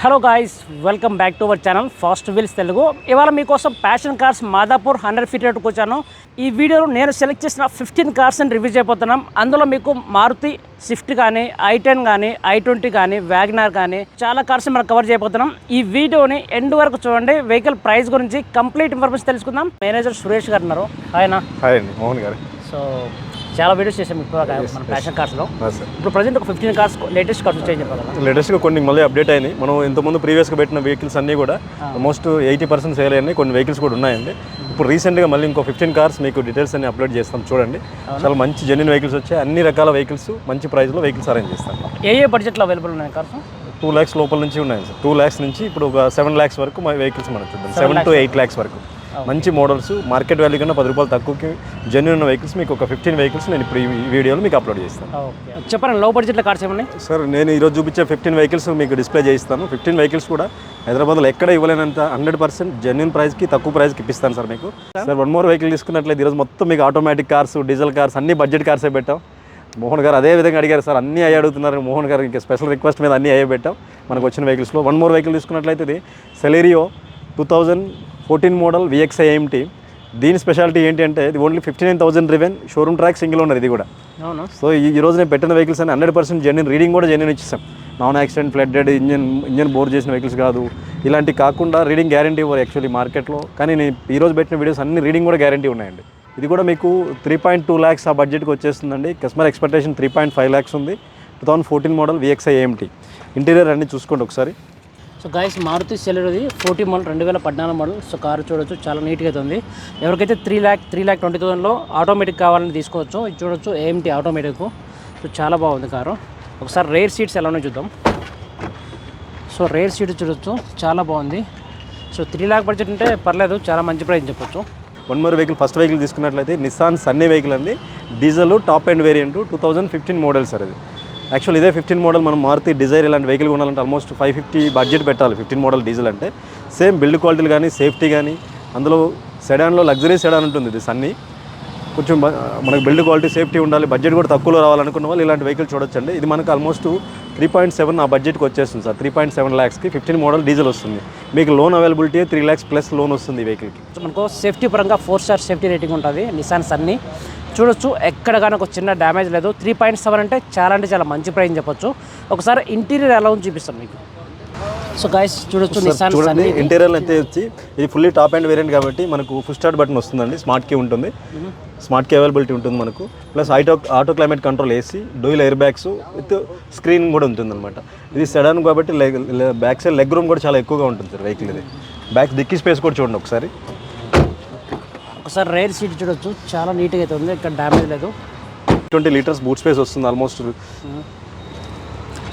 Hello guys welcome back to our channel fast wheels Telugu ఇవాళ మీకోసం passion cars Madhapur hundred feet రేటుకు వచ్చాను. ఈ వీడియోలో నేను సెలెక్ట్ చేసిన ఫిఫ్టీన్ కార్స్ని రివ్యూ చేయబోతున్నాం. అందులో మీకు మారుతి స్విఫ్ట్ కానీ ఐ టెన్ కానీ ఐ ట్వంటీ కానీ వ్యాగనార్ కానీ చాలా కార్స్ మనం కవర్ చేయబోతున్నాం. ఈ వీడియోని ఎండ్ వరకు చూడండి. వెహికల్ ప్రైస్ గురించి కంప్లీట్ ఇన్ఫర్మేషన్ తెలుసుకుందాం. మేనేజర్ సురేష్ గారు ఉన్నారు. ఆయన మోహన్ గారు. సో చాలా వీడియోస్ చేసాం ఇప్పుడు మన ప్యాషన్ కార్స్లో ఇప్పుడు ప్రజెంట్ ఒక ఫిఫ్టీన్ కార్స్ లేటెస్ట్ కార్స్ వచ్చాయని చెప్పగలరా? లేటెస్ట్గా కొన్ని మళ్ళీ అప్డేట్ అయినాయి. మనం ఇంతకుముందు ప్రీవియస్గా పెట్టిన వెహికల్స్ అన్నీ కూడా ఆల్మోస్ట్ ఎయిటీ పర్సెంట్ సేల్ అయినాయి. కొన్ని వెహికల్స్ కూడా ఉన్నాయండి. ఇప్పుడు రీసెంట్గా మళ్ళీ ఇంకో ఫిఫ్టీన్ కార్స్ మీకు డీటెయిల్స్ అన్ని అప్లోడ్ చేస్తాం చూడండి. చాలా మంచి జెన్యున్ వెహికల్స్ వచ్చాయి. అన్ని రకాల వెహికల్స్ మంచి ప్రైస్లో వెహికల్స్ అరేంజ్ చేస్తాం. ఏ ఏ బడ్జెట్లో అవైలబుల్ ఉన్నాయి కార్స్ టూ ల్యాక్స్ లోపల నుంచి ఉన్నాయి సార్ టూ ల్యాక్స్ నుంచి ఇప్పుడు ఒక సెవెన్ ల్యాక్స్ వరకు మా వెహికల్స్ మనం చూద్దాం. సెవెన్ టు ఎయిట్ ల్యాక్స్ వరకు. మంచి మోడల్స్ మార్కెట్ వాల్యూ కన్నా పది రూపాయలు తక్కువకి జెన్యున్ వెహికల్స్ మీకు ఒక ఫిఫ్టీన్ వెహికల్స్ నేను ఇప్పుడు ఈ వీడియోలో మీకు అప్లోడ్ చేస్తాను. చెప్పండి లో బడ్జెట్లో కార్స్ ఏమన్నాయి? సార్ నేను ఈరోజు చూపించే ఫిఫ్టీన్ వెహికల్స్ మీకు డిస్ప్లే చేయిస్తాను. ఫిఫ్టీన్ వెహికల్స్ కూడా హైదరాబాద్లో ఎక్కడ ఇవ్వలేనంత హండ్రెడ్ పర్సెంట్ జెన్యున్ ప్రైస్కి తక్కువ ప్రైస్కి ఇప్పిస్తాను సార్ మీకు. సార్? వన్ మోర్ వెహికల్ తీసుకున్నట్లయితే ఈరోజు మొత్తం మీకు ఆటోమేటిక్ కార్స్ డీజిల్ కార్స్ అన్ని బడ్జెట్ కార్సే పెట్టాం. మోహన్ గారు అదే విధంగా అడిగారు సార్ అన్నీ అయ్యి అడుగుతున్నారు. మోహన్ గారు ఇంకా స్పెషల్ రిక్వెస్ట్ మీద అన్నీ అయ్యే పెట్టాం. మనకు వచ్చిన వెహికల్స్లో వన్ మోర్ వెహికల్ తీసుకున్నట్లయితే ఇది Celerio two thousand fourteen model VXI AMT దీని స్పెషాలిటీ ఏంటి అంటే ఇది only fifty nine thousand driven showroom track single ఉన్నది ఇది కూడా. సో ఈ రోజు నేను పెట్టిన వెహికల్స్ అని హండ్రెడ్ పర్సెంట్ జెన్యున్ రీడింగ్ కూడా జెన్యున్ ఇచ్చేసాం. Non accident flooded engine engine bore చేసిన వెహికల్స్ కాదు. ఇలాంటి కాకుండా రీడింగ్ గ్యారంటీ ఇవ్వరు యాక్చువల్లీ మార్కెట్లో కానీ నేను ఈ రోజు పెట్టిన వీడియోస్ అన్ని రీడింగ్ కూడా గ్యారంటీ ఉన్నాయండి. ఇది కూడా మీకు త్రీ పాయింట్ టూ ల్యాక్స్ ఆ బడ్జెట్కి వచ్చేస్తుందండి. Customer expectation three point five lakhs ఉంది. Two thousand fourteen model VXI AMT interior అన్ని చూసుకోండి ఒకసారి. So guys Maruti Celerio forty model రెండు వేల పద్నాలుగు మోడల్. సో కారు చూడొచ్చు చాలా నీట్గా అయితే ఉంది. ఎవరికైతే three lakh three lakh twenty థౌసండ్లో automatic కావాలని తీసుకోవచ్చు ఇది చూడొచ్చు ఏఎంటీ ఆటోమేటిక్ సో చాలా బాగుంది కారు. ఒకసారి రేర్ సీట్స్ ఎలా ఉన్నాయో చూద్దాం. సో రేర్ సీట్ చూడొచ్చు చాలా బాగుంది. సో త్రీ ల్యాక్ బడ్జెట్ ఉంటే పర్లేదు చాలా మంచి ప్రైస్ చెప్పొచ్చు. One more vehicle first vehicle తీసుకున్నట్లయితే నిస్సాన్ సన్నీ వెహికల్ అండి. Diesel top end variant two thousand fifteen model sir ఇది. యాక్చువల్ ఇదే ఫిఫ్టీన్ మోడల్ మనం మారుతి డిజైర్ ఇలాంటి వెహికల్ కొనాలంటే ఆల్మోస్ట్ ఫైవ్ ఫిఫ్టీ బడ్జెట్ పెట్టాలి ఫిఫ్టీన్ మోడల్ డీజిల్ అంటే. సేమ్ బిల్డ్ క్వాలిటీలు కానీ సేఫ్టీ కానీ అందులో సెడాన్లో లగ్జరీ సెడాన్ ఉంటుంది ఇది సన్నీ కొంచెం మనకు బిల్డ్ క్వాలిటీ సేఫ్టీ ఉండాలి బడ్జెట్ కూడా తక్కువలో రావాలనుకున్న వాళ్ళు ఇలాంటి వెహికల్ చూడొచ్చండి. ఇది మనకు ఆల్మోస్ట్ త్రీ పాయింట్ సెవెన్ ఆ బడ్జెట్కి వచ్చేస్తుంది సార్. త్రీ పాయింట్ సెవెన్ ల్యాక్స్కి ఫిఫ్టీన్ మోడల్ డీజిల్ వస్తుంది. మీకు loan availability three lakhs plus loan వస్తుంది ఈ వెహికల్కి మనకు సేఫ్టీ పరంగా ఫోర్ స్టార్ సేఫ్టీ రేటింగ్ ఉంటుంది నిసాన్ సన్నీ చూడొచ్చు. ఎక్కడ కానీ ఒక చిన్న డ్యామేజ్ లేదు. త్రీ పాయింట్ సెవెన్ అంటే చాలా అంటే చాలా మంచి ప్రైస్ అని చెప్పొచ్చు. ఒకసారి ఇంటీరియర్ ఎలా ఉంది చూపిస్తాను మీకు. సో గాయస్ చూడొచ్చు చూడండి ఇంటీరియర్ అయితే వచ్చి ఇది ఫుల్లీ టాప్ అండ్ వేరియంట్ కాబట్టి మనకు ఫుల్ స్టార్ట్ బటన్ వస్తుందండి. స్మార్ట్ కీ ఉంటుంది. స్మార్ట్ కీ అవైలబిలిటీ ఉంటుంది మనకు. Plus auto auto climate control AC dual air bags with screen కూడా ఉంటుంది అనమాట ఇది సెడాన్ కాబట్టి leg back side leg room కూడా చాలా ఎక్కువగా ఉంటుంది సార్ వెహికల్ ఇది. బ్యాక్ డిక్కీ స్పేస్ కూడా చూడండి ఒకసారి. ఒకసారి రైర్ సీట్ చూడొచ్చు. చాలా నీట్గా అయితే ఉంది. ఇక్కడ డ్యామేజ్ లేదు. ట్వంటీ లీటర్స్ బూట్ స్పేస్ వస్తుంది ఆల్మోస్ట్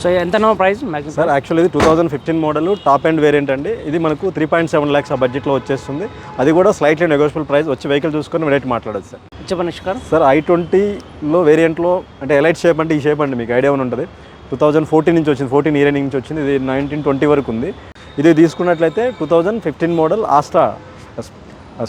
సో ఎంతనో ప్రైస్ సార్ యాక్చువల్ ఇది two thousand fifteen model top end variant అండి. ఇది మనకు త్రీ పాయింట్ సెవెన్ ల్యాక్స్ ఆ బడ్జెట్లో వచ్చేస్తుంది. అది కూడా స్లైట్లీ నెగోషియబుల్ ప్రైస్ వచ్చి వెహికల్ చూసుకొని రేట్ మాట్లాడదు సార్ చెప్పండి సార్ ఐ ట్వంటీలో వేరియంట్లో అంటే ఎలైట్ షేప్ అంటే ఈ షేప్ అండి మీకు ఐడియా ఉంటుంది? టూ థౌజండ్ ఫోర్టీన్ నుంచి వచ్చింది ఫోర్టీన్ ఇయర్ నుంచి వచ్చింది. ఇది నైన్టీన్ ట్వంటీ వరకు ఉంది. ఇది తీసుకున్నట్లయితే two thousand fifteen model Astra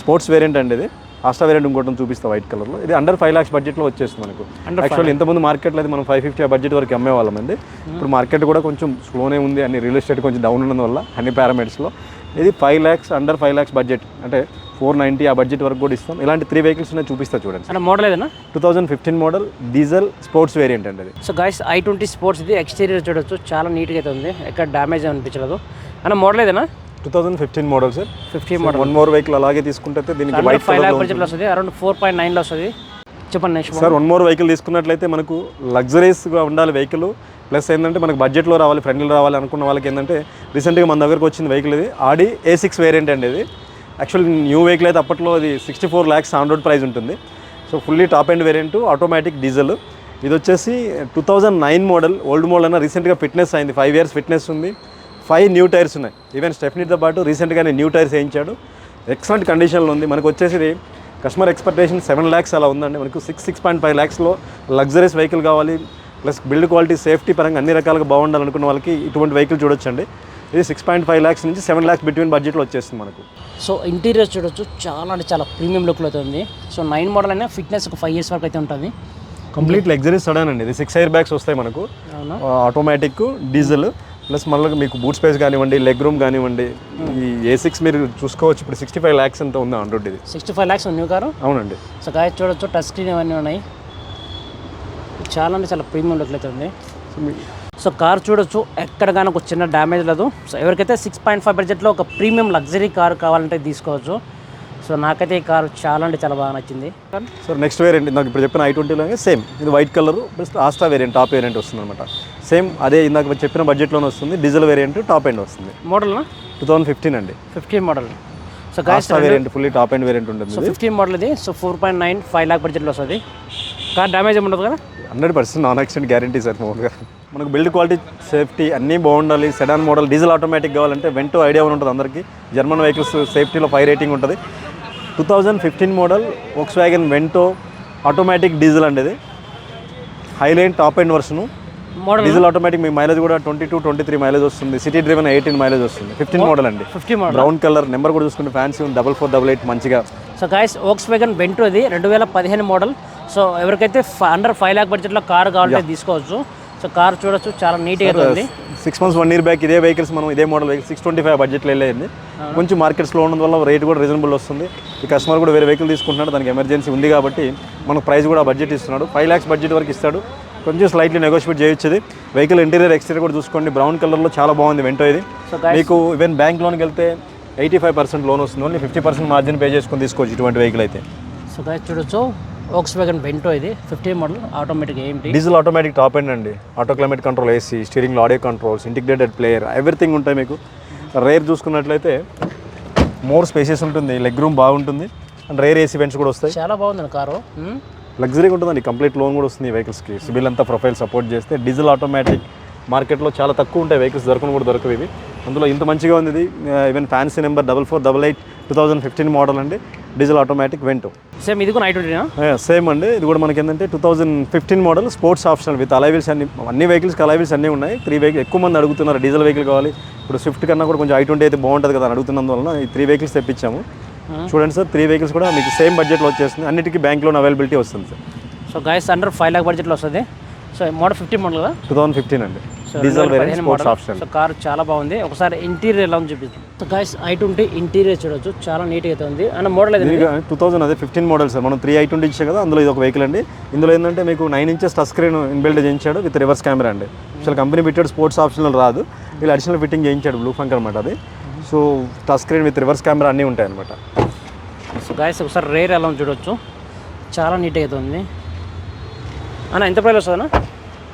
sports variant అండి ఇది. ఆస్ట్రా వేరియంట్ ఇంకోటి చూపిస్తా వైట్ కలర్లో. ఇది అండర్ ఫైవ్ లాక్స్ బడ్జెట్లో వచ్చేస్తుంది మనకు. యాక్చువల్లీ ఇంతకుముందు మార్కెట్లో మనం ఫైవ్ ఫిఫ్టీ ఆ బడ్జెట్ వరకు అమ్మేవాళ్ళం అండి. ఇప్పుడు మార్కెట్ కూడా కొంచెం స్లోనే ఉంది. అన్ని రియల్ ఎస్టేట్ కొంచెం డౌన్ ఉన్నందువల్ల అన్ని పారామీటర్స్లో ఇది five lakhs under five lakhs budget అంటే ఫోర్ నైంటీ ఆ బడ్జెట్ వరకు కూడా ఇస్తాం. ఇలాంటి త్రీ వెహికల్స్ ఉన్నాయి చూపిస్తా చూడండి. అంటే మోడల్ ఏదైనా? Two thousand fifteen model diesel sports variant అండి so guys I twenty sports ఇది ఎక్స్టీరియర్ చూడొచ్చు. చాలా నీట్గా అయితే ఉంది. ఎక్కడ డ్యామేజ్ అనిపించలేదు అన్న మోడల్ ఏదైనా? Two thousand fifteen model sir fifty model one more vehicle అలాగే తీసుకుంటే దీనికి వైట్ ఫైవ్ ల్యాక్ బడ్జెట్లో వస్తుంది. అరౌండ్ ఫోర్ పాయింట్ నైన్లో వస్తుంది. చెప్పండి next sir one more vehicle తీసుకున్నట్లయితే మనకు లగ్జరీస్గా ఉండాలి వెహికల్ ప్లస్ ఏంటంటే మనకు బడ్జెట్లో రావాలి ఫ్రెండ్లో రావాలి అనుకున్న వాళ్ళకి ఏంటంటే రీసెంట్గా మన దగ్గరకు వచ్చింది వెహికల్ ఇది. ఆడి ఏ సిక్స్ వేరియంట్ అండి ఇది. యాక్చువల్ న్యూ వెహికల్ అయితే అప్పట్లో అది sixty four lakhs on road price ఉంటుంది. So fully top end variant automatic diesel ఇది వచ్చేసి two thousand nine model old model అన్న రీసెంట్గా ఫిట్నెస్ అయింది. ఫైవ్ ఇయర్స్ ఫిట్నెస్ ఉంది. ఫైవ్ న్యూ టైర్స్ ఉన్నాయి. ఈవెన్ స్టెఫ్నీతో పాటు రీసెంట్గానే న్యూ టైర్స్ వేయించాడు. ఎక్సలెంట్ కండిషన్లో ఉంది. మనకు వచ్చేసి కస్టమర్ ఎక్స్పెక్టేషన్ సెవెన్ ల్యాక్స్ అలా ఉందండి. మనకు సిక్స్ సిక్స్ పాయింట్ ఫైవ్ ల్యాక్స్లో లగ్జరీస్ వెహికల్ కావాలి. ప్లస్ బిల్డ్ క్వాలిటీ సేఫ్టీ పరంగా అన్ని రకాలుగా బాగుండాలనుకున్న వాళ్ళకి ఇటువంటి వెహికల్ చూడొచ్చండి. ఇది సిక్స్ పాయింట్ ఫైవ్ ల్యాక్స్ నుంచి సెవెన్ ల్యాక్స్ బిట్వీన్ బడ్జెట్లో వచ్చేస్తుంది మనకు. సో ఇంటీరియర్ చూడొచ్చు. చాలా అంటే చాలా ప్రీమియం లుక్లో అయితే ఉంది. సో నైన్ మోడల్ అయినా ఫిట్నెస్ ఒక ఫైవ్ ఇయర్స్ వరకు అయితే ఉంటుంది. కంప్లీట్ లగ్జరీ సడన్ అండి. ఇది సిక్స్ ఎయిర్ బ్యాగ్స్ వస్తాయి మనకు. ఆటోమేటిక్ డీజిల్ ప్లస్ మళ్ళీ మీకు బూట్ స్పేస్ కానివ్వండి లెగ్ రూమ్ కానివ్వండి ఈ ఏ సిక్స్ మీరు చూసుకోవచ్చు. ఇప్పుడు సిక్స్టీ ఫైవ్ ల్యాక్స్ ఎంత ఉంది ఆన్ రోడ్ ఇది. Sixty five lakhs new car? అవునండి. సో గాయ చూడొచ్చు టచ్ స్క్రీన్ ఇవన్నీ ఉన్నాయి. చాలా అంటే చాలా ప్రీమియం లుక్ ఉంది. సో సో కార్ చూడొచ్చు ఎక్కడ కానీ ఒక చిన్న డ్యామేజ్ లేదు. సో ఎవరికైతే సిక్స్ పాయింట్ ఫైవ్ బడ్జెట్లో ఒక ప్రీమియం లగ్జరీ కార్ కావాలంటే తీసుకోవచ్చు. సో నాకైతే ఈ కార్ చాలా అంటే చాలా బాగా నచ్చింది. సార్ నెక్స్ట్ వేరియంట్ నాకు ఇప్పుడు చెప్పిన ఐ ట్వంటీలోనే సేమ్ ఇది white colour plus Asta variant top variant వస్తుంది అనమాట సేమ్ అదే ఇందాక చెప్పిన బడ్జెట్లోనే వస్తుంది. డీజిల్ వేరియంట్ టాప్ ఎండ్ వస్తుంది. మోడల్నా? టూ థౌసండ్ ఫిఫ్టీన్ అండి. Fifteen model. So Asta variant fully top end variant ఉంటుంది సో ఫిఫ్టీన్ మోడల్ ఇది. So four point nine five lakh బడ్జెట్లో వస్తుంది. కార్ డ్యామేజ్ ఏమి ఉండదు కదా? Hundred percent non accident guarantee sir మామూలుగా. మనకు బిల్డ్ క్వాలిటీ సేఫ్టీ అన్నీ బాగుండాలి. సెడాన్ మోడల్ డీజిల్ ఆటోమేటిక్ కావాలంటే వెంటో ఐడియా ఉంటుంది అందరికీ. జర్మన్ వెహికల్స్ సేఫ్టీలో ఫైవ్ రేటింగ్ ఉంటుంది. Two thousand fifteen model Volkswagen Vento automatic diesel అండి ఇది. Highline top end వర్షను model diesel automatic మీకు మైలేజ్ కూడా twenty two twenty three mileage వస్తుంది. సిటీ డ్రివెన్ ఎయిటీన్ మైలేజ్ వస్తుంది. ఫిఫ్టీన్ మోడల్ అండి. Fifty model brown colour number కూడా చూసుకుంటే fancy ఉంది. డబల్ ఫోర్ డబల్ ఎయిట్ మంచిగా. So guys Volkswagen Vento ఇది రెండు వేల పదిహేను మోడల్ సో ఎవరికైతే అండర్ ఫైవ్ ల్యాక్ బడ్జెట్లో కార్ కావాలంటే తీసుకోవచ్చు. సో కార్ చూడొచ్చు. చాలా నీట్గా ఉంది. Six months one year back ఇదే వెహికల్స్ మనం ఇదే model vehicle six twenty five బడ్జెట్లో వెళ్ళేది. కొంచెం మార్కెట్స్లో ఉండడం వల్ల రేట్ కూడా రీజనబుల్ వస్తుంది. ఈ కస్టమర్ కూడా వేరే వెహికల్ తీసుకుంటున్నాడు. దానికి ఎమర్జెన్సీ ఉంది కాబట్టి మనకు ప్రైస్ కూడా బడ్జెట్ ఇస్తున్నాడు. ఫైవ్ ల్యాక్స్ బడ్జెట్ వరకు ఇస్తాడు. కొంచెం స్లైట్లీ నెగోషియేట్ చేయొచ్చు వెహికల్ ఇంటీరియర్ ఎక్స్టీరియర్ కూడా చూసుకోండి. బ్రౌన్ కలర్లో చాలా బాగుంది వెంటో ఇది. మీకు ఈవెన్ బ్యాంక్ లోన్కి వెళ్తే ఎయిటీ ఫైవ్ పర్సెంట్ లోన్ వస్తుంది. Only fifty percent margin pay చేసుకొని తీసుకోవచ్చు ఇటువంటి వెహికల్ అయితే. సో గాయస్ చూడొచ్చు. ఓక్స్ వేగన్ బెంటో ఇది ఫిఫ్టీన్ మోడల్ ఆటోమేటిక్ ఏంటి డీజిల్ ఆటోమేటిక్ టాప్ ఎండ్ అండి. Auto climate control AC steering audio controls integrated player everything ఉంటాయి మీకు. రేర్ చూసుకున్నట్లయితే మోర్ స్పేసెస్ ఉంటుంది. లెగ్ రూమ్ బాగుంటుంది. అండ్ రేర్ ఏసీ వెంట్స్ కూడా వస్తాయి. చాలా బాగుంది కారు. మ్మ్. లగ్జరీగా ఉంటుందండి. కంప్లీట్ లోన్ కూడా వస్తుంది ఈ వెహికల్స్కి సిబిల్ అంతా ప్రొఫైల్ సపోర్ట్ చేస్తే డీజిల్ ఆటోమేటిక్ మార్కెట్లో చాలా తక్కువ ఉంటాయి వెహికల్స్ దొరకను కూడా దొరకవు ఇవి. అందులో ఇంత మంచిగా ఉంది ఇది. Even fancy number double four double eight two thousand fifteen model అండి. డీజిల్ ఆటోమేటిక్ వెంటో సేమ్ ఇది కూడా ఉంటేనా సేమ్ అండి. ఇది కూడా మనకి ఏంటంటే two thousand fifteen model sports optional with alloy wheels అన్ని అన్ని వెహికల్స్కి అలైవిల్స్ అన్నీ ఉన్నాయి. త్రీ వెహికల్ ఎక్కువ మంది అడుగుతున్నారు డీజిల్ వెహికల్ కావాలి. ఇప్పుడు స్విఫ్ట్ కన్నా కూడా కొంచెం ఐ ట్వంటీ అయితే బాగుంటుంది కదా అని అడుగుతున్నందువలన ఈ త్రీ వెహికల్స్ తెప్పించాము. చూడండి సార్ త్రీ వెహికల్స్ కూడా మీకు సేమ్ బడ్జెట్లో వచ్చేస్తుంది. అన్నిటికీ బ్యాంక్ లోన్ అవైలబిలిటీ వస్తుంది sir so guys under five lakh బడ్జెట్లో వస్తుంది. సో మోడల్ ఫిఫ్టీ మోడల్ కదా? టూ థౌసండ్ ఫిఫ్టీన్ అండి. Diesel sports model option so car చాలా బాగుంది. ఒకసారి ఇంటీరియర్ ఎలా ఉంది చూపిస్తాం so guys I twenty interior చూడొచ్చు. చాలా నీట్గా అయితే ఉంది. అండ్ మోడల్ అయితే టూ థౌసండ్ అదే ఫిఫ్టీన్ మోడల్ సార్ మనం త్రీ ఐ ట్వంటీ ఇచ్చాం కదా అందులో ఇది ఒక వెహికల్ అండి. ఇందులో ఏంటంటే మీకు nine inches touch screen inbuilt చేయించాడు విత్ రివర్స్ కెమెరా అండి. అసలు కంపెనీ పెట్టాడు స్పోర్ట్స్ ఆప్షనల్ రాదు. వీళ్ళు అడిషనల్ ఫిట్టింగ్ చేయించాడు బ్లూ ఫంక్ అనమాట అది. So touch screen with reverse camera అన్నీ ఉంటాయి అనమాట సో గాయస్ ఒకసారి రేర్ ఎలా చూడొచ్చు. చాలా నీట్గా అయితే ఉంది. అన్న ఎంత ప్రైస్ వస్తుందన్నా?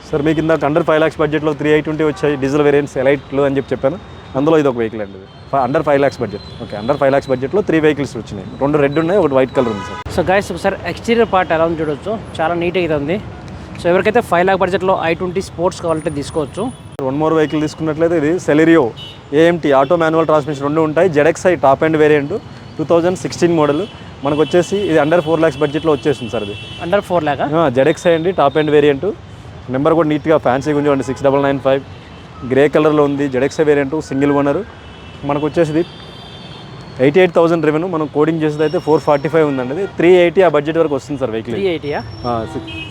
సార్ మీకు ఇందాక అండర్ ఫైవ్ ల్యాక్స్ బడ్జెట్లో త్రీ ఐ ట్వంటీ వచ్చాయి డీజిల్ వేరియంట్స్ ఎలైట్లు అని చెప్పి చెప్పాను. అందులో ఇది ఒక వెహికల్ అండి under five lakhs budget okay under five lakhs బడ్జెట్లో త్రీ వెహికల్స్ వచ్చినాయి. రెండు రెడ్ ఉన్నాయి ఒకటి వైట్ కలర్ ఉంది సార్. సో గాయస్ ఒకసారి ఎక్స్టీరియర్ పార్ట్ ఎలా చూడొచ్చు. చాలా నీట్గా అయితే ఉంది. సో ఎవరికైతే ఫైవ్ ల్యాక్ బడ్జెట్లో ఐ ట్వంటీ స్పోర్ట్స్ కావాలంటే తీసుకోవచ్చు. వన్ మోర్ వెహికల్ తీసుకున్నట్లయితే ఇది Celerio AMT auto manual transmission రెండు ఉంటాయి. ZXI top end variant two thousand sixteen model మనకు వచ్చేసి ఇది అండర్ ఫోర్ ల్యాక్స్ బడ్జెట్లో వచ్చేసింది సార్ ఇది. అండర్ ఫోర్ ల్యాక్ జెడెక్స్ఐ అండి టాప్ అండ్ వేరియంట్ నెంబర్ కూడా నీట్గా ఫ్యాన్సీ గుంజు అండి six double nine five grey కలర్లో ఉంది జెడెక్స్ఐ వేరియంట్ సింగిల్ ఓనర్ మనకు వచ్చేసి ఎయిటీ ఎయిట్ థౌసండ్ రెవెన్యూ మనం కోడింగ్ చేసేది అయితే ఫోర్ ఫార్టీ ఫైవ్ ఉందండి. ఇది త్రీ ఎయిటీ ఆ బడ్జెట్ వరకు వస్తుంది sir vehicle three ఎయిటీయా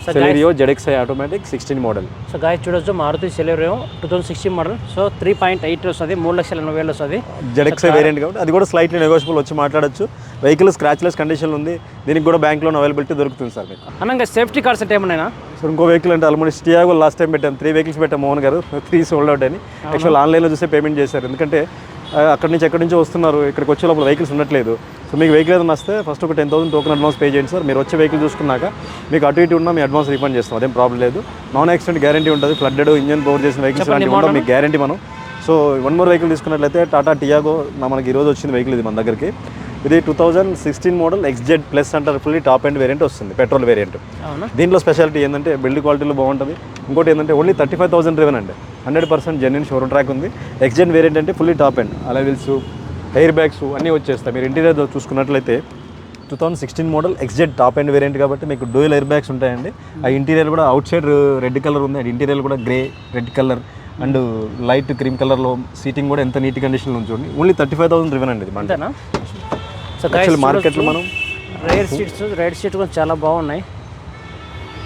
Celerio ZXi automatic sixteen model so guys చూడొచ్చు Maruti Celerio two thousand sixteen model so three point eight వస్తుంది మూడు లక్షల ఎనభై వేలు వస్తుంది. జెడెక్స్ఐ వేరియంట్ కాబట్టి అది కూడా స్లైట్లీ నెగోషియబుల్ వచ్చి మాట్లాడొచ్చు. వెహికల్ స్క్రాచ్లెస్ కండిషన్ ఉంది. దీనికి కూడా బ్యాంక్ లోన్ అవైలబిలిటీ దొరుకుతుంది సార్ మీకు. అన్న ఇంకా సేఫ్టీ కార్డ్స్ అంటే ఏమన్నా సో ఇంకో వెహికల్ అంటే ఆల్మోస్ట్ టియాగో లాస్ట్ టైం పెట్టాం. త్రీ వెహికల్స్ పెట్టాం Mohan garu. Three sold out అని. యాక్చువల్ ఆన్లైన్లో చూసే పేమెంట్ చేశారు. ఎందుకంటే అక్కడి నుంచి ఎక్కడి నుంచో వస్తున్నారు? ఇక్కడికి వచ్చే లోపల వెహికల్స్ ఉండట్లేదు. సో మీకు వెహికల్ ఏదైనా వస్తే ఫస్ట్ ఒక ten thousand token advance pay చేయండి సార్. మీరు వచ్చే వెహికల్ చూసుకున్నాక మీకు అటు ఇటు ఉన్నా మీ అడ్వాన్స్ రీఫండ్ చేస్తాం. అదేం ప్రాబ్లం లేదు. నాన్ యాక్సిడెంట్ గ్యారంటీ ఉంటుంది. ఫ్లడ్డెడ్ ఇంజన్ పవర్ చేసిన వెహికల్స్ లాంటివి ఉండవు. మీకు గ్యారంటీ మనం. సో వన్ మోర్ వెహికల్ తీసుకున్నట్లయితే టాటా టియాగో మనకి ఈరోజు వచ్చింది వెహికల్ ఇది మన దగ్గరికి. ఇది two thousand sixteen model XZ plus అంటారు ఫుల్లీ టాప్ అండ్ వేరియంట్ వస్తుంది పెట్రోల్ వేరియంట్ దీంట్లో స్పెషాలిటీ ఏంటంటే బిల్డ్ క్వాలిటీలో బాగుంటుంది. ఇంకోటి ఏంటంటే only thirty five thousand driven అండి. Hundred percent genuine showroom track ఉంది. ఎక్స్జెన్ వేరియంట్ అంటే fully top and alloy wheels air bags అన్నీ వచ్చేస్తాయి. మీరు ఇంటీరియర్ చూసుకున్నట్లయితే two thousand sixteen model XZ top and variant కాబట్టి మీకు డూయల్ ఎయిర్ బ్యాగ్స్ ఉంటాయండి. ఆ ఇంటీరియర్ కూడా అవుట్ సైడ్ రెడ్ కలర్ ఉంది. అది ఇంటీరియర్ కూడా grey red colour and light cream కలర్లో సీటింగ్ కూడా ఎంత నీట్ కండిషన్లో ఉంది చూడండి. Only thirty five thousand driven అండి ఇది సో మార్కెట్లో మనం రేర్ సీట్స్ రైడ్ సీట్ కూడా చాలా బాగున్నాయి.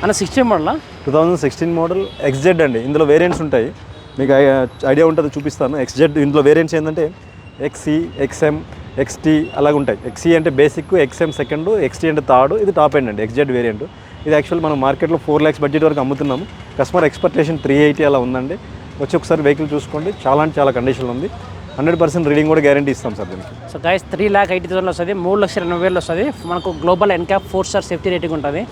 అన్న sixteen మోడలా two thousand sixteen model XZ అండి. ఇందులో వేరియంట్స్ ఉంటాయి. మీకు ఐడియా ఉంటుంది చూపిస్తాను. ఎక్స్జెడ్ ఇందులో వేరియంట్స్ ఏంటంటే ఎక్సీ ఎక్స్ఎం ఎక్స్టీ అలాగ ఉంటాయి. ఎక్సీ అంటే బేసిక్ ఎక్స్ఎం సెకండ్ ఎక్స్టీ అంటే థర్డ్ ఇది టాప్ ఎండ్ అండి ఎక్స్జెడ్ వేరియంట్ ఇది యాక్చువల్ మనం మార్కెట్లో ఫోర్ ల్యాక్స్ బడ్జెట్ వరకు అమ్ముతున్నాము. కస్టమర్ ఎక్స్పెక్టేషన్ త్రీ ఎయిటీ అలా ఉందండి. వచ్చి ఒకసారి వెహికల్ చూసుకోండి. చాలా అంటే చాలా కండిషన్ ఉంది. హండ్రెడ్ పర్సెంట్ రీడింగ్ కూడా గ్యారంటీ ఇస్తాం సార్ దీనికి. So guys three lakh eighty thousand వస్తుంది మూడు లక్షల ఎనభై వేలు వస్తుంది. మనకు global NCAP four star safety rating ఉంటుంది.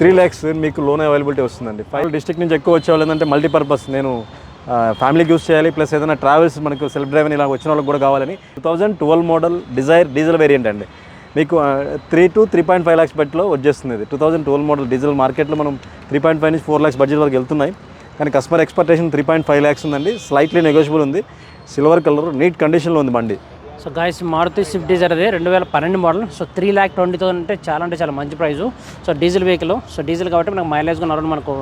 త్రీ ల్యాక్స్ మీకు లోన్ అవైలబిలిటీ వస్తుందండి. ఫైవ్ డిస్ట్రిక్ట్ నుంచి ఎక్కువ వచ్చే వాళ్ళు ఏంటంటే మల్టీపర్పస్ నేను ఫ్యామిలీకి యూస్ చేయాలి ప్లస్ ఏదైనా ట్రావెల్స్ మనకు సెల్ఫ్ డ్రైవ్ ఇలా వచ్చిన వాళ్ళకి కూడా కావాలని. Two thousand twelve model Dzire diesel variant అండి. మీకు three to three point five lakhs బడ్జెట్లో వచ్చేస్తుంది ఇది two thousand twelve model diesel మార్కెట్లో మనం త్రీ పాయింట్ ఫైవ్ నుంచి ఫోర్ ల్యాక్స్ బడ్జెట్ వరకు వెళ్తున్నాయి. కానీ customer expectation three point five lakhs ఉందండి. స్లైట్లీ నెగోషియబుల్ ఉంది. సిల్వర్ కలర్ నీట్ కండిషన్లో ఉంది బండి. So guys Maruti Swift Dzire అది రెండు వేల పన్నెండు model. So three lakh twenty thousand అంటే చాలా అంటే చాలా మంచి price so diesel vehicle so diesel కాబట్టి మనకు మైలేజ్ కూడా అరౌండ్ మనకు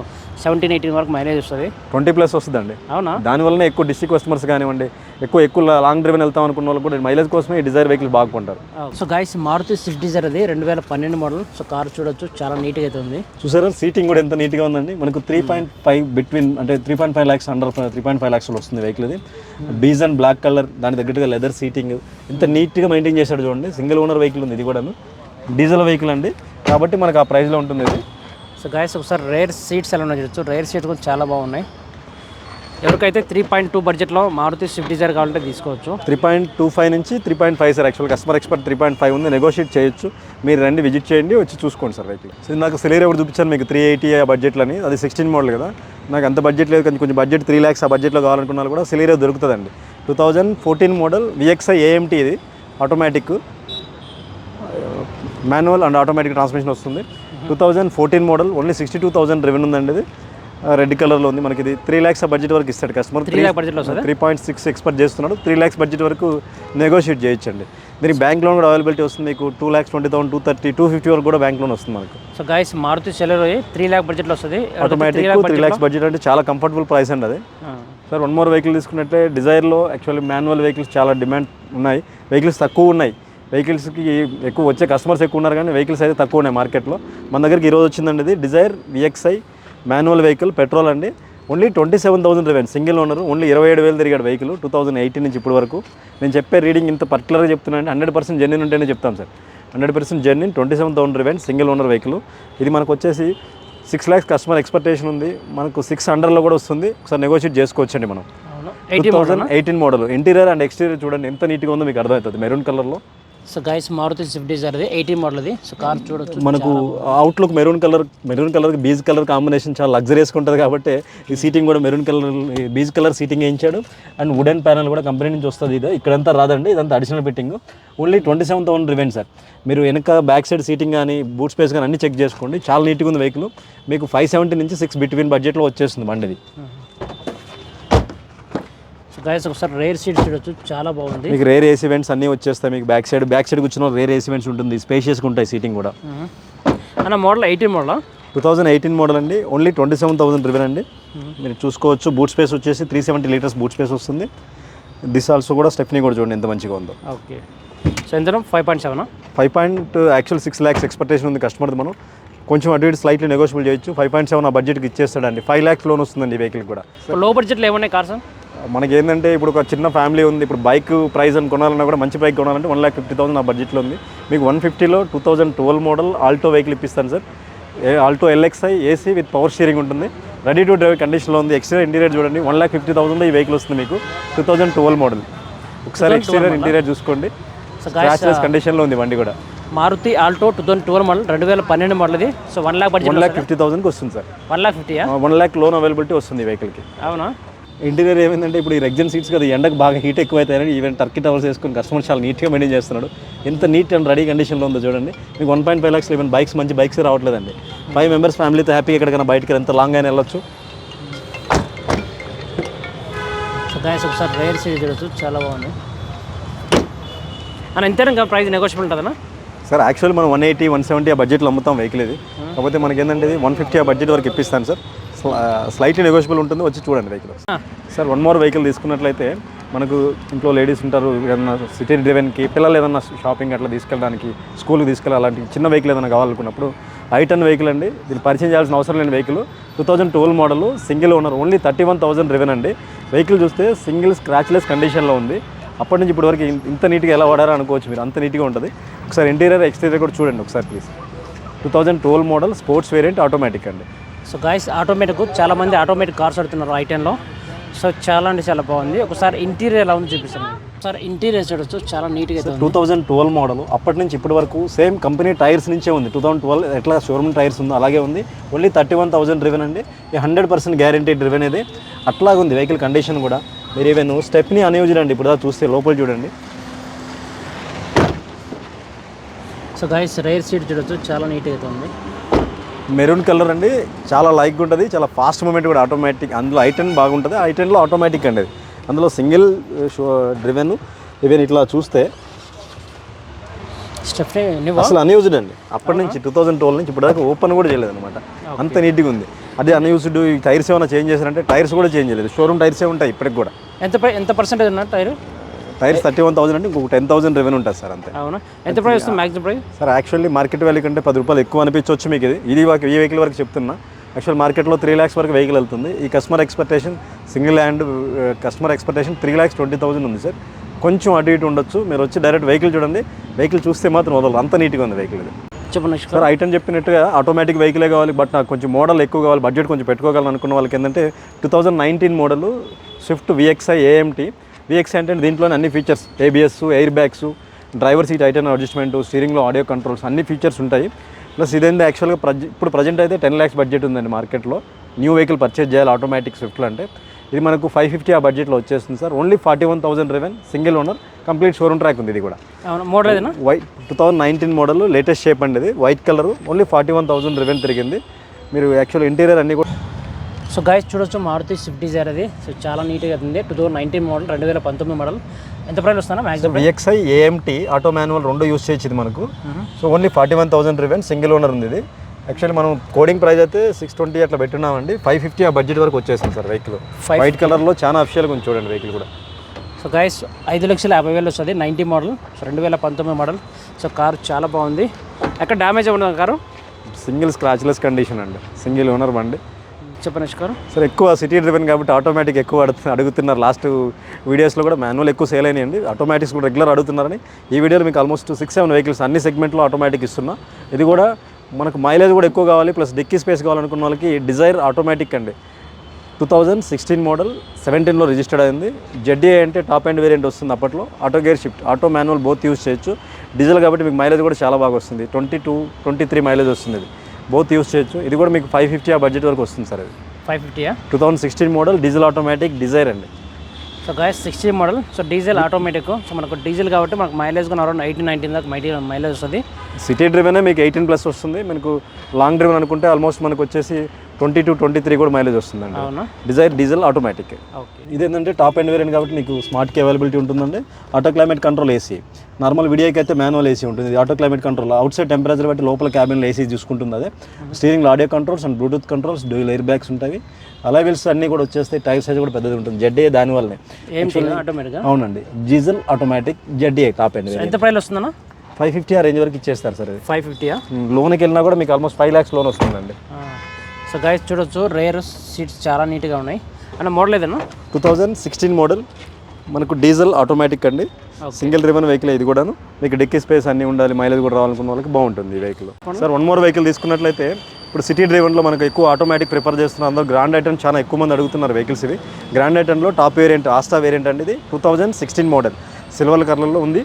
సెవెంటీన్ ఎయిటీన్ వరకు మైలేజ్ వస్తుంది. ట్వంటీ ప్లస్ వస్తుందండి. అవునా? దానివల్లనే ఎక్కువ డిస్ట్రిక్ట్ కస్టమర్స్ కానివ్వండి ఎక్కువ ఎక్కువ లాంగ్ డ్రైవ్ వెళ్తాం అనుకున్న వాళ్ళు కూడా మైలేజ్ కోసమే ఈ డిజైర్ వెహికల్ బాగుంటారు so guys Maruti Swift Dzire అది రెండు వేల పన్నెండు మోడల్ సో కార్ చూడొచ్చు చాలా నీట్గా అయితే ఉంది. చూసారా? సీటింగ్ కూడా ఎంత నీట్గా ఉందండి. మనకు త్రీ పాయింట్ ఫైవ్ బిట్వీన్ అంటే three point five lakhs under three point five ల్యాక్స్లో వస్తుంది వెహికల్ ఇది. బీజ్ అండ్ బ్లాక్ కలర్ దాని తగ్గట్టుగా లెదర్ సీటింగ్ ఇంత నీట్గా మెయింటైన్ చేశాడు చూడండి. సింగిల్ ఓనర్ వెహికల్ ఉంది ఇది కూడాను. డీజిల్ వెహికల్ అండి. కాబట్టి మనకు ఆ ప్రైస్లో ఉంటుంది ఇది. సో గాయస్ ఒకసారి రేర్ సీట్స్ ఎలా ఉన్నాయి చూడొచ్చు. రేర్ సీట్స్ కూడా చాలా బాగున్నాయి. ఎవరికైతే త్రీ పాయింట్ టూ బడ్జెట్లో మారుతి స్విఫ్ట్ డిజైర్ కావాలంటే తీసుకోవచ్చు. త్రీ పాయింట్ టూ ఫైవ్ నుంచి three point five sir actual customer expert three point five ఉంది. నెగోషియేట్ చేయొచ్చు. మీరు రండి విజిట్ చేయండి వచ్చి చూసుకోండి సార్ వెహికల్ సో నాకు సెలీర్ ఎవరు చూపించాను మీకు. త్రీ ఎయిటీ బడ్జెట్లో అని అది సిక్స్టీన్ మోడల్ కదా. నాకు అంత బడ్జెట్ లేదు కొంచెం కొంచెం బడ్జెట్ త్రీ ల్యాక్స్ ఆ బడ్జెట్లో కావాలనుకున్నా కూడా సెలరీ దొరుకుతుందండి. Two thousand fourteen model VXi AMT ఇది. Automatic manual and automatic transmission వస్తుంది. Two thousand fourteen model only sixty two thousand revenue ఉందండి ఇది. రెడ్ కలర్లో ఉంది. మనకి ఇది త్రీ ల్యాక్స్ బడ్జెట్ వరకు ఇస్తాడు కస్టమర్ త్రీ ల్యాక్ బడ్జెట్లో త్రీ పాయింట్ సిక్స్ ఎక్స్పెక్ట్ చేస్తున్నాడు. త్రీ ల్యాక్స్ బడ్జెట్ వరకు నెగోషియేట్ చేయొచ్చండి. దీనికి బ్యాంక్ లోన్ కూడా అవైలబిలిటీ వస్తుంది మీకు two lakhs twenty thousand two thirty two fifty వరకు కూడా బ్యాంక్ లోన్ వస్తుంది మనకు. So guys Maruti Celerio three lakh బడ్జెట్లో వస్తుంది. ఆటోమేటిక్ త్రీ ల్యాక్స్ బడ్జెట్ అంటే చాలా కంఫర్టబుల్ ప్రైస్ అండి అది. సార్ వన్ మోర్ వెహికల్ తీసుకున్నట్టే డిజైర్లో యాక్చువల్లీ మాన్యువల్ వెహికల్స్ చాలా డిమాండ్ ఉన్నాయి. వెహికల్స్ తక్కువ ఉన్నాయి. వెహికల్స్కి ఎక్కువ వచ్చే కస్టమర్స్ ఎక్కువ ఉన్నారు కానీ వెహికల్స్ అయితే తక్కువ ఉన్నాయి మార్కెట్లో మన దగ్గరికి ఈరోజు వచ్చిందండి ఇది. Dzire VXi manual vehicle petrol అండి. Only twenty seven thousand revenue single owner only ఇరవై ఏడు వేలు తిరిగాడు వెహికల్ టూ థౌసండ్ ఎయిటీన్ నుంచి ఇప్పటి వరకు. నేను చెప్పే రీడింగ్ ఇంత పర్టికులర్గా చెప్తున్నాను హండ్రెడ్ పర్సెంట్ జెన్యున్ ఉంటేనే చెప్తాను sir. Hundred percent genuine twenty seven thousand revenue single owner vehicle. ఇది మనకు వచ్చేసి సిక్స్ ల్యాక్స్ కస్టమర్ ఎక్స్పెక్టేషన్ ఉంది. మనకు సిక్స్ హండ్రెడ్లో కూడా వస్తుంది. ఒకసారి నెగోషియేట్ చేసుకోవచ్చండి మనం. Two thousand eighteen model. Interior and exterior చూడండి ఎంత నీట్గా ఉందో మీకు అర్థమవుతుంది. మెరూన్ కలర్లో. So guys Maruti Swift Dzire అది ఎయిటీ మోడల్ అది సో కార్ చూడొచ్చు. మనకు outlook maroon colour maroon colour beige colour combination చాలా లగ్జరీస్గా ఉంటుంది కాబట్టి ఈ సీటింగ్ కూడా maroon colour beige colour seating వేయించాడు. అండ్ వుడెన్ ప్యానల్ కూడా కంపెనీ నుంచి వస్తుంది ఇది. ఇక్కడంతా రాదండి ఇదంతా additional fitting only twenty seven thousand revenue sir మీరు వెనక బ్యాక్ సైడ్ సీటింగ్ కానీ బూట్ స్పేస్ కానీ అన్ని చెక్ చేసుకోండి. చాలా నీట్గా ఉంది వెహికల్ మీకు ఫైవ్ సెవెంటీ నుంచి సిక్స్ బిట్వీన్ బడ్జెట్లో వచ్చేస్తుంది బండిది. సో గాయస్ ఒకసారి రేర్ సీట్ చూడొచ్చు. చాలా బాగుంది. మీకు రేర్ ఏసీ వెంట్స్ అన్నీ వచ్చేస్తాయి. మీకు బ్యాక్ సైడ్ బ్యాక్ సైడ్ కూర్చున్న రేర్ ఏసీ వెంట్స్ ఉంటుంది. స్పేషియస్గా ఉంటాయి సీటింగ్ కూడా. అన్న model eighteen model two thousand eighteen model అండి. Only twenty seven thousand revenue అండి మీరు చూసుకోవచ్చు. బూట్ స్పేస్ వచ్చేసి three seventy litres boot space వస్తుంది. దిస్ ఆల్సో కూడా స్టెప్నీ కూడా చూడండి ఎంత మంచిగా ఉందో. ఓకే సో ఎంత five point seven five point actual six lakhs expectation ఉంది కస్టమర్ది మనం. కొంచెం అటు ఇటు స్లైట్లీ నెగోషియబుల్ చేయొచ్చు. ఫైవ్ పాయింట్ సెవెన్ ఆ బడ్జెట్కి ఇచ్చేస్తాడండి. ఫైవ్ ల్యాక్స్ లోన్ వస్తుందండి ఈ వెహికల్ కూడా. లో బడ్జెట్లో ఏమున్నాయి కార్స్ మనకి ఏంటంటే ఇప్పుడు ఒక చిన్న ఫ్యామిలీ ఉంది. ఇప్పుడు బైక్ ప్రైస్ అని కొనాలన్నా కూడా మంచి బైక్ కొనాలంటే వన్ ల్యాక్ ఫిఫ్టీ థౌసండ్ ఆ బడ్జెట్లో ఉంది. మీకు వన్ ఫిఫ్టీలో two thousand twelve model Alto vehicle ఇప్పిస్తాను sir. Alto LXI AC with power steering ఉంటుంది. రెడీ టు డ్రైవ్ కండిషన్లో ఉంది. ఎక్స్టీరియర్ ఇంటీరియర్ చూడండి. వన్ ల్యాక్ ఫిఫ్టీ థౌసండ్లో ఈ వెహికల్ వస్తుంది మీకు. Two thousand twelve model. ఒకసారి ఎక్స్టీరియర్ ఇంటీరియర్ చూసుకోండి. స్క్రాచ్లెస్ కండిషన్లో ఉంది బండి కూడా. Maruti Alto two thousand twelve model రెండు వేల పన్నెండు మోడల్ ఇది so one lakh budget one lakh fifty థౌసండ్కి వస్తుంది సార్. వన్ ల్యాక్ ఫిఫ్టీయా వన్ ల్యాక్ లోన్ అవైలబిలిటీ వస్తుంది వెహికల్కి. అవునా? ఇంటీరియర్ ఏమైందంటే ఇప్పుడు ఈ రెగ్జన్ సీట్స్ కదా ఎండకు బాగా హీట్ ఎక్కువ అవుతాయని ఈవెన్ టర్కీ టవర్స్ వేసుకుని కస్టమర్ చాలా నీట్గా మెయింటైన్ చేస్తున్నాడు. ఎంత నీట్ అండ్ రెడీ కండిషన్లో ఉందో చూడండి. మీకు one point five lakhs even bikes మంచి బైక్స్ రావట్లేదండి. ఫైవ్ మెంబర్స్ ఫ్యామిలీతో హ్యాపీగా ఎక్కడికైనా బయటకి ఎంత లాంగ్ అయినా వెళ్ళొచ్చు. ఒకసారి రేర్ సీట్ చూడొచ్చు చాలా బాగుంది. అన్న ఎంతైనా ప్రైస్ నెగోషియబుల్ ఉంటుందన్నా? సార్ యాక్చువల్ మనం వన్ ఎయిటీ వన్ సెవెంటీ ఆ బడ్జెట్లో అమ్ముతాం వెహికల్ ఇది. కాకపోతే మనకి ఏంటంటే వన్ ఫిఫ్టీ ఆ బడ్జెట్ వరకు ఇప్పిస్తాను సార్. స్లైట్లీ నెగోషియబుల్ ఉంటుంది. వచ్చి చూడండి vehicle sir one more vehicle తీసుకున్నట్లయితే మనకు ఇంట్లో లేడీస్ ఉంటారు ఏదైనా సిటీ డ్రివెన్కి పిల్లలు ఏదైనా షాపింగ్ అట్లా తీసుకెళ్ళడానికి స్కూల్కి తీసుకెళ్ళాలి అలాంటి చిన్న వెహికల్ ఏదైనా కావాలనుకున్నప్పుడు ఐటన్ వెహికల్ అండి. దీన్ని పరిచయం చేయాల్సిన అవసరం లేని vehicle two thousand twelve model single owner only thirty one thousand revenue అండి. వెహికల్ చూస్తే సింగిల్ స్క్రాచ్లెస్ కండిషన్లో ఉంది. అప్పటి నుంచి ఇప్పటి వరకు ఇన్- ఇంత నీట్గా ఎలా వాడారో అనుకోవచ్చు మీరు. అంత నీట్గా ఉంటుంది. ఒకసారి ఇంటీరియర్ ఎక్స్టీరియర్ కూడా చూడండి ఒకసారి please two thousand twelve model sports variant automatic అండి. సో గాయస్ ఆటోమేటిక్ చాలా మంది ఆటోమేటిక్ కార్స్ ఆడుతున్నారు ఐ టెన్లో సో చాలా అంటే చాలా బాగుంది. ఒకసారి ఇంటీరియర్ ఎలా ఉంది చూపిస్తాను సార్ ఇంటీరియర్ చూడొచ్చు. చాలా నీట్గా టూ థౌజండ్ ట్వెల్వ్ మోడల్ అప్పటి నుంచి ఇప్పటి వరకు సేమ్ కంపెనీ టైర్స్ నుంచే ఉంది. టూ థౌసండ్ ట్వెల్వ్ ఎట్లా షోరూమ్ టైర్స్ ఉందో అలాగే ఉంది. Only thirty one thousand driven అండి. ఈ హండ్రెడ్ పర్సెంట్ గ్యారంటీ డ్రివెన్ ఇది. అట్లాగే ఉంది వెహికల్ కండిషన్ కూడా. మీరు ఈవెన్ స్టెప్ని అనేవి అండి ఇప్పుడు చూస్తే లోపల చూడండి. సో గాయస్ రైర్ సీట్ చూడొచ్చు. చాలా నీట్గా అయితే ఉంది. మెరూన్ కలర్ అండి. చాలా లైక్ ఉంటుంది. చాలా ఫాస్ట్ మూమెంట్ కూడా ఆటోమేటిక్ అందులో ఐటెన్ బాగుంటుంది. ఐటెన్లో ఆటోమేటిక్ అండి అది. అందులో సింగిల్ షో డ్రివెన్ ఈవెన్ ఇట్లా చూస్తే అసలు అన్యూజ్డ్ అండి. అప్పటి నుంచి టూ థౌసండ్ ట్వెల్వ్ నుంచి ఇప్పుడు దాకా ఓపెన్ కూడా చేయలేదు అనమాట అంత నీట్గా ఉంది. అదే అన్యూజ్డ్ ఈ టైర్స్ ఏమైనా చేంజ్ చేశారంటే టైర్స్ కూడా చేంజ్ చేయలేదు. షోరూమ్ టైర్సే ఉంటాయి ఇప్పటికి కూడా. ఎంత ఎంత పర్సెంటేజ్ ఉన్నా tyre? Tyres thirty one thousand అంటే ఇంకొక టెన్ థౌసండ్ రెవెన్యూ ఉంటుంది సార్ అంతే. అవునా? ఎంత ప్రైస్ వస్తుంది maximum price sir actually market value కంటే పది రూపాయలు ఎక్కువ అనిపించవచ్చు మీకు ఇది. ఇది వరకు- ఈ వెహికల్ వరకు చెప్తున్నా. యాక్చువల్ మార్కెట్లో త్రీ ల్యాక్స్ వరకు వెహికల్ వెళ్తుంది. ఈ customer expectation single hand customer expectation three lakhs twenty thousand ఉంది సార్. కొంచెం అటు ఇటు ఉండొచ్చు. మీరు వచ్చి డైరెక్ట్ వెహికల్ చూడండి. వెహికల్ చూస్తే మాత్రం వదలరు. అంత నీట్గా ఉంది వెహికల్ ఇది. చెప్పు నెక్స్ట్ సార్ ఐటమ్ చెప్పినట్టుగా ఆటోమేటిక్ వెహికలే కావాలి బట్ నాకు కొంచెం మోడల్ ఎక్కువ కావాలి బడ్జెట్ కొంచెం పెట్టుకోగలను అనుకున్న వాళ్ళకి ఏంటంటే two thousand nineteen model Swift VXi AMT VXi అంటే దీంట్లోనే అన్ని features ABS air bags driver seat height adjustment స్టీరింగ్లో audio controls అన్ని ఫీచర్స్ ఉంటాయి. ప్లస్ ఇదేంటి యాక్చువల్గా ప్రజ ఇప్పుడు ప్రజెంట్ అయితే టెన్ ల్యాక్స్ బడ్జెట్ ఉందండి మార్కెట్లో. న్యూ వెహికల్ పర్చేజ్ చేయాలి ఆటోమేటిక్ స్విఫ్ట్లో అంటే. ఇది మనకు ఫైవ్ ఫిఫ్టీ ఆ బడ్జెట్లో వచ్చేస్తుంది sir. Only forty one thousand revenue single owner complete showroom track ఉంది ఇది కూడా. మోడల్ ఏదైనా? White two thousand nineteen model latest shape అండి ఇది. White colour only forty one thousand revenue తిరిగింది. మీరు యాక్చువల్ ఇంటీరియర్ అన్ని కూడా సో గాయస్ చూడొచ్చు మారుతి స్విఫ్ట్ డిజైర్ అది. సో చాలా నీట్గా ఉంది. టూ థౌసండ్ నైన్టీన్ మోడల్ రెండు వేల పంతొమ్మిది మోడల్ ఎంత ప్రైస్ వస్తానా maximum price VXi AMT auto manual రెండు యూస్ ఇది మనకు. So only forty one thousand revenue single owner ఉంది ఇది. యాక్చువల్లీ మనం కోడింగ్ ప్రైస్ అయితే సిక్స్ ట్వంటీ అట్లా పెట్టున్నామండి. ఫైవ్ ఫిఫ్టీ ఆ బడ్జెట్ వరకు వచ్చేసింది సార్ వెహికల్ వైట్ కలర్లో చాలా అఫిషియల్గా ఉంది చూడండి వెహికల్ కూడా. సో గాయస్ ఐదు లక్షల యాభై వేలు వస్తుంది. నైంటీ మోడల్ సో రెండు వేల పంతొమ్మిది మోడల్ సో కారు చాలా బాగుంది. ఎక్కడ డ్యామేజ్ ఉండదు కారు సింగిల్ స్క్రాచ్లెస్ కండిషన్ అండి. సింగిల్ ఓనర్ బండి. చెప్పండి కారు సార్ ఎక్కువ సిటీ డ్రివెన్ కాబట్టి ఆటోమేటిక్ ఎక్కువ అడుగుతున్నారు. లాస్ట్ వీడియోస్లో కూడా మాన్యువల్ ఎక్కువ సేల్ అయినాయండి. ఆటోమేటిక్స్ కూడా రెగ్యులర్ అడుగుతున్నారని. ఈ వీడియోలో మీకు ఆల్మోస్ట్ సిక్స్ సెవెన్ వెహికల్స్ అన్ని సెగ్మెంట్లో ఆటోమేటిక్ ఇస్తున్నా. ఇది కూడా మనకు మైలేజ్ కూడా ఎక్కువ కావాలి ప్లస్ డిక్కీ స్పేస్ కావాలనుకున్న వాళ్ళకి డిజైర్ ఆటోమేటిక్ అండి. టూ థౌజండ్ సిక్స్టీన్ మోడల్ సెవెంటీన్లో రిజిస్టర్డ్ అయింది. జడ్డీఏ అంటే టాప్ అండ్ వేరియంట్ వస్తుంది అప్పట్లో. Auto gear shift auto manual both use చేయొచ్చు. డీజిల్ కాబట్టి మీకు మైలేజ్ కూడా చాలా బాగా వస్తుంది. Twenty two twenty three mileage వస్తుంది ఇది. బోత్ యూస్ చేయొచ్చు. ఇది కూడా మీకు ఫైవ్ ఫిఫ్టీ ఆ బడ్జెట్ వరకు వస్తుంది సార్ ఇది five ఫిఫ్టీయా two thousand sixteen model diesel automatic Dzire అండి. So guys sixty model so diesel automatic so మనకు డీజిల్ కాబట్టి మనకు మైలేజ్ కూడా అరౌండ్ ఎయిటీన్ నైన్టీన్ దాకా మైటీ మైలేజ్ వస్తుంది. సిటీ డ్రివెనే మీకు ఎయిటీన్ ప్లస్ వస్తుంది. మనకు లాంగ్ డ్రివెన్ అనుకుంటే ఆల్మోస్ట్ మనకు వచ్చేసి ట్వంటీ టు ట్వంటీ త్రీ కూడా మైలేజ్ వస్తుందండి. అవునా? డిజైర్ డీజిల్ ఆటోమేటిక్ ఓకే ఇదేంటంటే టాప్ అండ్ వేరియంట్ కాబట్టి మీకు స్మార్ట్కి అవైలబిలిటీ ఉంటుందండి. Auto climate control AC normal వీడియోకి అయితే మాన్యువల్ ఏసీ ఉంటుంది. ఇది auto climate control outside temperature బట్టి లోపల క్యాబిన్లో ఏసీ చూసుకుంటుంది అదే. Steering audio controls and Bluetooth controls dual air bags ఉంటాయి. అలా వీల్స్ అన్నీ కూడా వచ్చేస్తాయి టైర్ సైజ్ కూడా పెద్దది ఉంటుంది. జెడ్ఏ దానివల్లనే అవునండి. Diesel automatic Z A top end ఎంత ప్రైస్ వస్తుందన్నా? ఫైవ్ ఫిఫ్టీ ఆ రేంజ్ వరకు ఇచ్చేస్తారు సార్ ఫైవ్ ఫిఫ్టీయా లోన్కి వెళ్ళినా కూడా మీకు ఆల్మోస్ట్ ఫైవ్ ల్యాక్స్ లోన్ వస్తుందండి. సో గాయస్ చూడొచ్చు రేర్ సీట్స్ చాలా నీట్గా ఉన్నాయి. అన్న మోడల్ ఏదన్నా? టూ థౌజండ్ సిక్స్టీన్ మోడల్ మనకు డీజిల్ ఆటోమేటిక్ అండి. సింగిల్ రివన్ వెహికల్ ఇది కూడాను. మీకు డిక్కీ స్పేస్ అన్నీ ఉండాలి మైలేజ్ కూడా రావాలనుకున్న వాళ్ళకి బాగుంటుంది ఈ vehicle sir one more vehicle తీసుకున్నట్లయితే ఇప్పుడు సిటీ డ్రైవర్లో మనకు ఎక్కువ ఆటోమేటిక్ ప్రిఫర్ చేస్తున్నారు అందరూ గ్రాండ్ ఐటన్ చాలా ఎక్కువ మంది అడుగుతున్నారు వెహికల్స్ ఇవి. గ్రాండ్ ఐటన్లో టాప్ వేరియంట్ ఆస్టా వేరియంట్ అండి ఇది. Two thousand sixteen model silver కలర్లో ఉంది.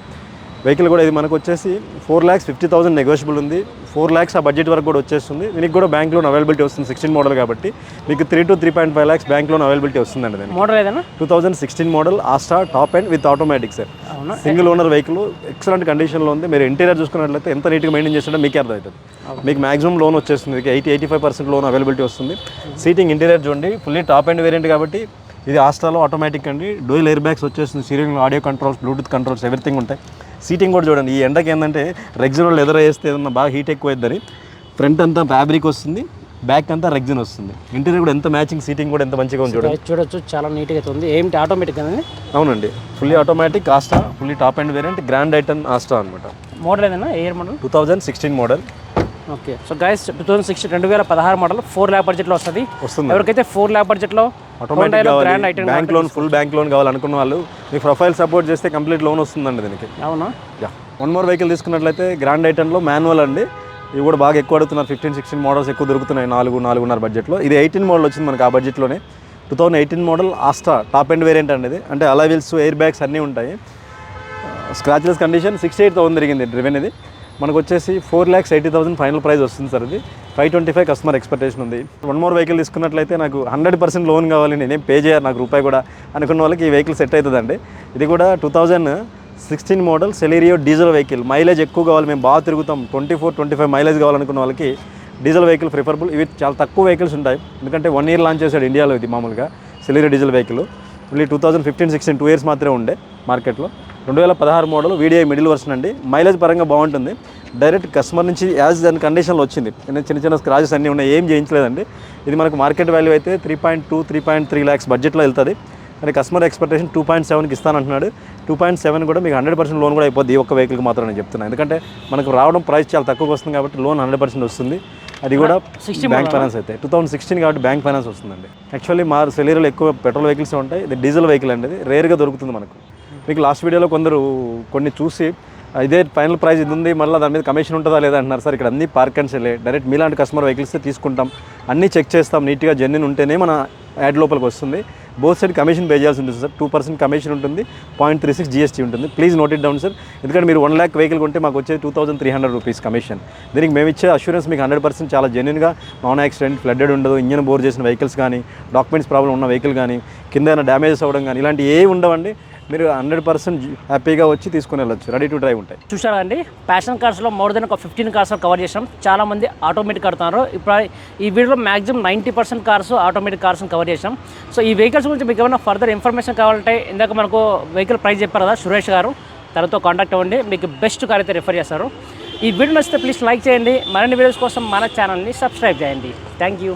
వెహికల్ కూడా ఇది మనకు వచ్చేసి four lakhs fifty thousand negotiable ఉంది. ఫోర్ ల్యాక్స్ ఆ బడ్జెట్ వరకు కూడా వచ్చేస్తుంది. దీనికి కూడా బ్యాంక్ లోన్ అవైలబిలిటీ వస్తుంది సిక్స్టీన్ మోడల్ కాబట్టి. మీకు three to three point five lakhs bank loan availability వస్తుందండి దీనికి. మోడల్ ఏదన్నా two thousand sixteen model Asta top end with automatic sir single owner vehicle excellent కండిషన్లో ఉంది. మీరు ఇంటీరియర్ చూసుకున్నట్లయితే ఎంత నీట్గా మెయింటైన్ చేస్తుంటే మీకే అర్థమవుతుంది. మీకు మాక్సిమం లోన్ వచ్చేస్తుంది. Eighty eighty five percent loan availability వస్తుంది. సీటింగ్ ఇంటీరియర్ చూడండి. ఫుల్లీ టాప్ అండ్ వేరియంట్ కాబట్టి ఇది ఆస్టాలో ఆటోమేటిక్ అండి. డోయిల్ ఎయిర్ బ్యాగ్స్ వచ్చేస్తుంది steering audio controls Bluetooth controls everything ఉంటాయి. సీటింగ్ కూడా చూడండి. ఈ ఎండకి ఏంటంటే రెగ్జర్ లెదర్ వేస్తే ఏదన్నా బాగా హీట్ ఎక్కువ అవుతుందని ఫ్రంట్ అంతా ఫ్యాబ్రిక్ వస్తుంది బ్యాక్ అంతా రెగ్జిన్ వస్తుంది. ఇంటీరియర్ కూడా ఎంత మ్యాచింగ్ సీటింగ్ కూడా ఎంత మంచిగా ఉంది చూడండి. చూడొచ్చు చాలా నీట్గా ఉంది. ఏంటి ఆటోమేటిక్ కదండి అవునండి. Fully automatic Asta fully top end variant grand i ten Asta అనమాట మోడల్ ఏదైనా year model two thousand sixteen model. Okay. So guys two thousand six రెండు వేల పదహారు మోడల్ ఫోర్ ల్యాక్ బడ్జెట్లో వస్తుంది. వస్తుంది. ఎవరికైతే ఫోర్ ల్యాక్ బడ్జెట్లో automatic bank loan full bank loan కావాలనుకున్న వాళ్ళు మీ ప్రొఫైల్ సపోర్ట్ చేస్తే కంప్లీట్ లోన్ వస్తుందండి దీనికి. అవునా? యా వన్ మోర్ వెహికల్ తీసుకున్నట్లయితే గ్రాండ్ ఐటన్లో మాన్యువల్ అండి. ఇవి కూడా బాగా ఎక్కువ అడుగుతున్నారు. ఫిఫ్టీన్ సిక్స్టీన్ మోడల్స్ ఎక్కువ దొరుకుతున్నాయి నాలుగు నాలుగున్నర బడ్జెట్లో ఇది ఎయిటీన్ మోడల్ వచ్చింది మనకి ఆ బడ్జెట్లోనే two thousand eighteen model Asta top end variant అండి ఇది. అంటే అలా వీల్స్ ఎయిర్ బ్యాగ్స్ అన్నీ ఉంటాయి. Scratchless condition sixty eight thousand తిరిగింది డ్రివెన్ ఇది. మనకు వచ్చేసి four lakhs eighty thousand final price వస్తుంది సార్ ఇది. Five twenty five customer expectation ఉంది. వన్ మోర్ వెహికల్ తీసుకున్నట్లయితే నాకు హండ్రెడ్ పర్సెంట్ లోన్ కావాలి నేనేం పే చేయాలి నాకు రూపాయి కూడా అనుకున్న వాళ్ళకి ఈ వెహికల్ సెట్ అవుతుందండి. ఇది కూడా two thousand sixteen model Celerio diesel vehicle. Mileage ఎక్కువ కావాలి మేము బాగా తిరుగుతాం. Twenty four twenty five mileage కావాలనుకున్న వాళ్ళకి డీజిల్ వెహికల్ ప్రిఫరబుల్. ఇవి చాలా తక్కువ వెహికల్స్ ఉంటాయి. ఎందుకంటే వన్ ఇయర్ లాంచ్ చేశాడు ఇండియాలో ఇది మామూలుగా సెలీరియో డీజిల్ వెహికల్. మళ్ళీ two thousand fifteen sixteen two years మాత్రమే ఉండే మార్కెట్లో. రెండు వేల పదహారు మోడల్ వీడియో మిడిల్ వర్షన్ అండి. మైలేజ్ పరంగా బాగుంటుంది. డైరెక్ట్ కస్టమర్ నుంచి యాజ్ దాని కండిషన్లో వచ్చింది. చిన్న చిన్న స్క్రాచెస్ అన్నీ ఉన్నాయి. ఏం చేయించలేదండి. ఇది మనకు మార్కెట్ వాల్యూ అయితే three point two three point three lakhs బడ్జెట్లో వెళ్తుంది. కానీ కస్టమర్ ఎక్స్పెక్టేషన్ టూ పాయింట్ సెవెన్కి ఇస్తానంటున్నాడు. టూ పాయింట్ సెవెన్ కూడా మీకు హండ్రెడ్ పర్సెంట్ లోన్ కూడా అయిపోద్ది ఈ ఒక్క వెహికల్కి మాత్రం నేను చెప్తున్నాను ఎందుకంటే మనకు రావడం ప్రైస్ చాలా తక్కువగా వస్తుంది కాబట్టి లోన్ హండ్రెడ్ పర్సెంట్ వస్తుంది. అది కూడా 60 బ్యాంక్ ఫైనాన్స్ అయితే. టూ థౌసండ్ సిక్స్టీన్ కాబట్టి బ్యాంక్ ఫైనాన్స్ వస్తుందండి. యాక్చువల్లీ మా సెలీరీలో ఎక్కువ పెట్రోల్ వెహికల్స్ ఉంటాయి. ఇది డీజిల్ వెహికల్ అండి. రేర్గా దొరుకుతుంది మనకు. మీకు లాస్ట్ వీడియోలో కొందరు కొన్ని చూసి ఇదే ఫైనల్ ప్రైస్ ఇది ఉంది మళ్ళీ దాని మీద కమిషన్ ఉంటుందా లేదా? అంటున్నారు. సార్ ఇక్కడ అన్ని పార్క్ అండ్ సెల్లే డైరెక్ట్ మీలాంటి కస్టమర్ వెహికల్స్ తీసుకుంటాం. అన్నీ చెక్ చేస్తాం. నీట్గా జర్నీని ఉంటేనే మన యాడ్ లోపలికి వస్తుంది. బోత్ సైడ్ కమిషన్ పే చేయాల్సి ఉంటుంది సార్. టూ పర్సెంట్ కమిషన్ ఉంటుంది పాయింట్ త్రీ సిక్స్ జిఎస్టీ ఉంటుంది. Please note it down sir. ఎందుకంటే మీరు వన్ ల్యాక్ వెహికల్ కొంటే మాకు వచ్చేది two thousand three hundred rupees commission దీనికి మేము ఇచ్చే అష్యూరెన్స్ మీకు హండ్రెడ్ పర్సెంట్ చాలా జెన్యున్గా నాన్ యాక్సిడెంట్ ఫ్లడ్డెడ్ ఉండదు ఇంజన్ బోర్ చేసిన వెహికల్స్ కానీ డాక్యుమెంట్స్ ప్రాబ్లం ఉన్న వెహికల్ కానీ కింద ఏమైనా డ్యామేజెస్ అవ్వడం కానీ ఇలాంటి ఏ ఉండవండి. మీరు హండ్రెడ్ పర్సెంట్ హ్యాపీగా వచ్చి తీసుకుని వెళ్ళొచ్చు. రెడీ టు డ్రైవ్ ఉంటాయి. చూసారా అండి? ప్యాషన్ కార్స్లో మోర్ దెన్ ఒక ఫిఫ్టీన్ కార్స్ కవర్ చేసాం చాలా మంది ఆటోమేటిక్ కడుతున్నారు. ఇప్పుడు ఈ వీడియోలో maximum ninety percent cars automatic cars cover చేసాం సో ఈ వెహికల్స్ గురించి మీకు ఏమైనా ఫర్దర్ ఇన్ఫర్మేషన్ కావాలంటే ఇందాక మనకు వెహికల్ ప్రైస్ చెప్పారు కదా సురేష్ గారు. తనతో కాంటాక్ట్ అవ్వండి. మీకు బెస్ట్ కార్ అయితే రిఫర్ చేస్తారు. ఈ వీడియో నచ్చితే ప్లీజ్ లైక్ చేయండి. మరిన్ని వీడియోస్ కోసం మన ఛానల్ని సబ్స్క్రైబ్ చేయండి. Thank you